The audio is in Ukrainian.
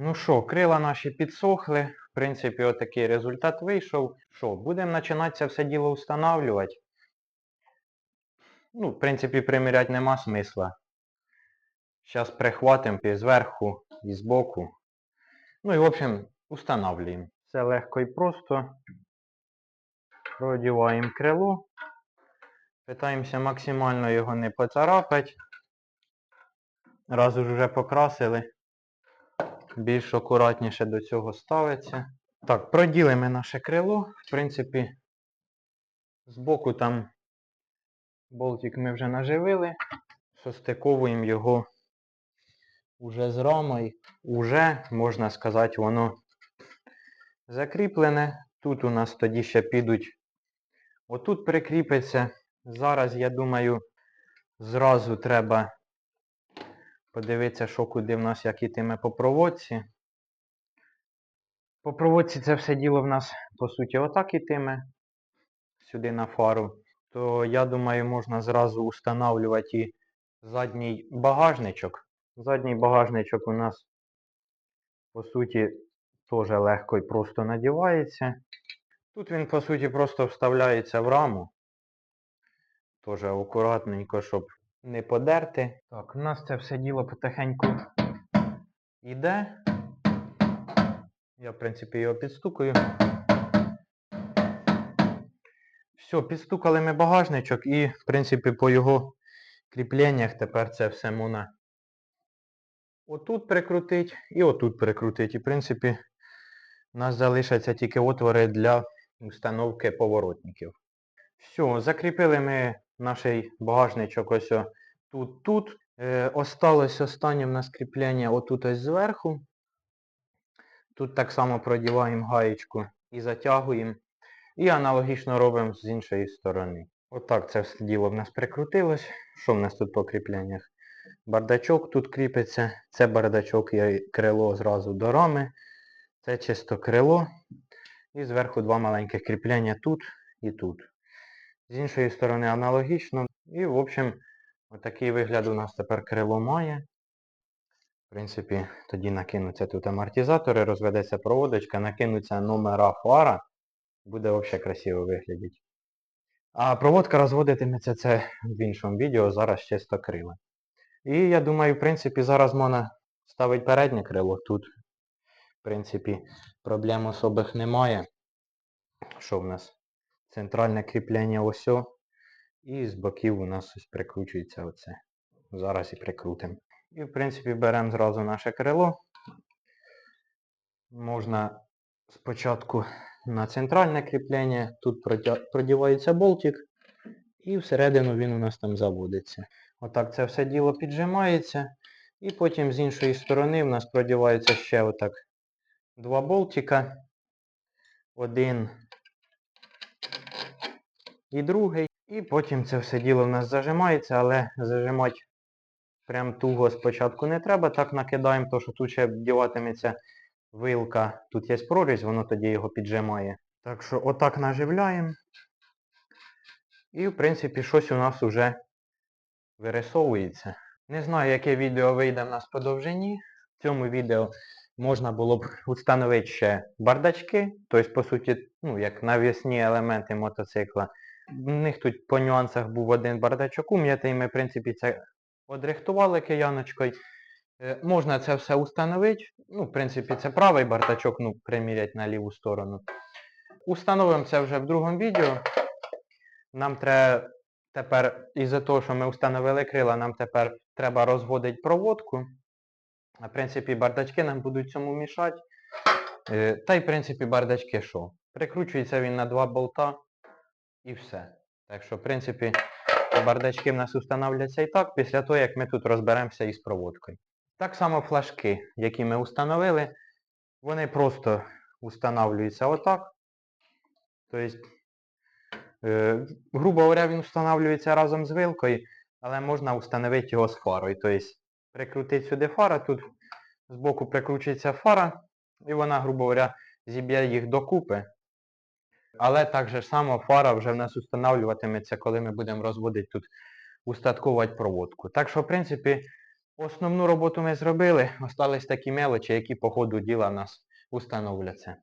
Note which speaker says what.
Speaker 1: Ну що, крила наші підсохли. В принципі, отакий результат вийшов. Що, будемо починати це все діло встановлювати. Ну, в принципі, приміряти нема смисла. Зараз прихватимо і зверху, і збоку. Ну і, в общем, устанавливаємо. Все легко і просто. Продіваємо крило. Питаємося максимально його не поцарапати. Раз уж вже покрасили. Більш акуратніше до цього ставиться. Так, проділимо наше крило. В принципі, збоку там болтик ми вже наживили. Состиковуємо його уже з рамою. Уже, можна сказати, воно закріплене. Тут у нас тоді ще підуть. Отут прикріпиться. Зараз, я думаю, зразу треба подивитися, що куди в нас як ітиме по проводці. По проводці це все діло в нас, по суті, отак ітиме. Сюди на фару. То я думаю, можна зразу устанавлювати і задній багажничок. Задній багажничок у нас, по суті, теж легко і просто надівається. Тут він, по суті, просто вставляється в раму. Теж акуратненько, щоб не подерти. Так, у нас це все діло потихеньку йде. Я, в принципі, його підстукаю. Все, підстукали ми багажничок і, в принципі, по його кріпленнях тепер це все можна отут прикрутити і отут прикрутити. І, в принципі, у нас залишаться тільки отвори для установки поворотників. Все, закріпили ми наш багажничок ось тут, тут. Е, осталось останнє в нас кріплення отут ось зверху. Тут так само продіваємо гаєчку і затягуємо. І аналогічно робимо з іншої сторони. Отак це все діло в нас прикрутилось. Що в нас тут по кріпленнях? Бардачок тут кріпиться. Це бардачок і крило зразу до рами. Це чисто крило. І зверху два маленьких кріплення тут і тут. З іншої сторони аналогічно. І, в общем, отакий вигляд у нас тепер крило має. В принципі, тоді накинуться тут амортизатори, розведеться проводочка, накинуться номера фара. Буде взагалі красиво виглядати. А проводка розводитиметься це в іншому відео, зараз чисто крила. І я думаю, в принципі, зараз можна ставити переднє крило. Тут, в принципі, проблем особих немає. Що в нас? Центральне кріплення ось. І з боків у нас ось прикручується оце. Зараз і прикрутимо. І в принципі беремо зразу наше крило. Можна спочатку на центральне кріплення, тут продівається болтик, і всередину він у нас там заводиться. Отак це все діло піджимається. І потім з іншої сторони в нас продівається ще отак два болтика. Один і другий. І потім це все діло в нас зажимається, але зажимати прям туго спочатку не треба. Так накидаємо, тому що тут ще вдіватиметься вилка. Тут є прорізь, воно тоді його піджимає. Так що отак наживляємо. І в принципі щось у нас вже вирисовується. Не знаю, яке відео вийде в нас по довжині. В цьому відео можна було б встановити ще бардачки, тобто, по суті, ну, як навісні елементи мотоцикла. В них тут по нюансах був один бардачок ум'ятий, ми, в принципі, це одрихтували кияночкою. Е, Можна це все установити. Ну, в принципі, це правий бардачок, ну, примірять на ліву сторону. Установимо це вже в другому відео. Нам треба тепер, із-за того, що ми встановили крила, нам тепер треба розводити проводку. В принципі, бардачки нам будуть цьому мішати. Е, Та й, в принципі, бардачки що? Прикручується він на два болта і все. Так що, в принципі, бардачки в нас встановляться і так, після того, як ми тут розберемося із проводкою. Так само флажки, які ми встановили, вони просто встановлюються отак. Тобто, грубо говоря, він встановлюється разом з вилкою, але можна встановити його з фарою. Тобто, прикрутити сюди фара, тут збоку прикручується фара, і вона, грубо говоря, зіб'є їх докупи. Але так же само фара вже в нас встановлюватиметься, коли ми будемо розводити тут, устаткувати проводку. Так що, в принципі, Основну роботу ми зробили, остались такі мелочі, які по ходу діла в нас установляться.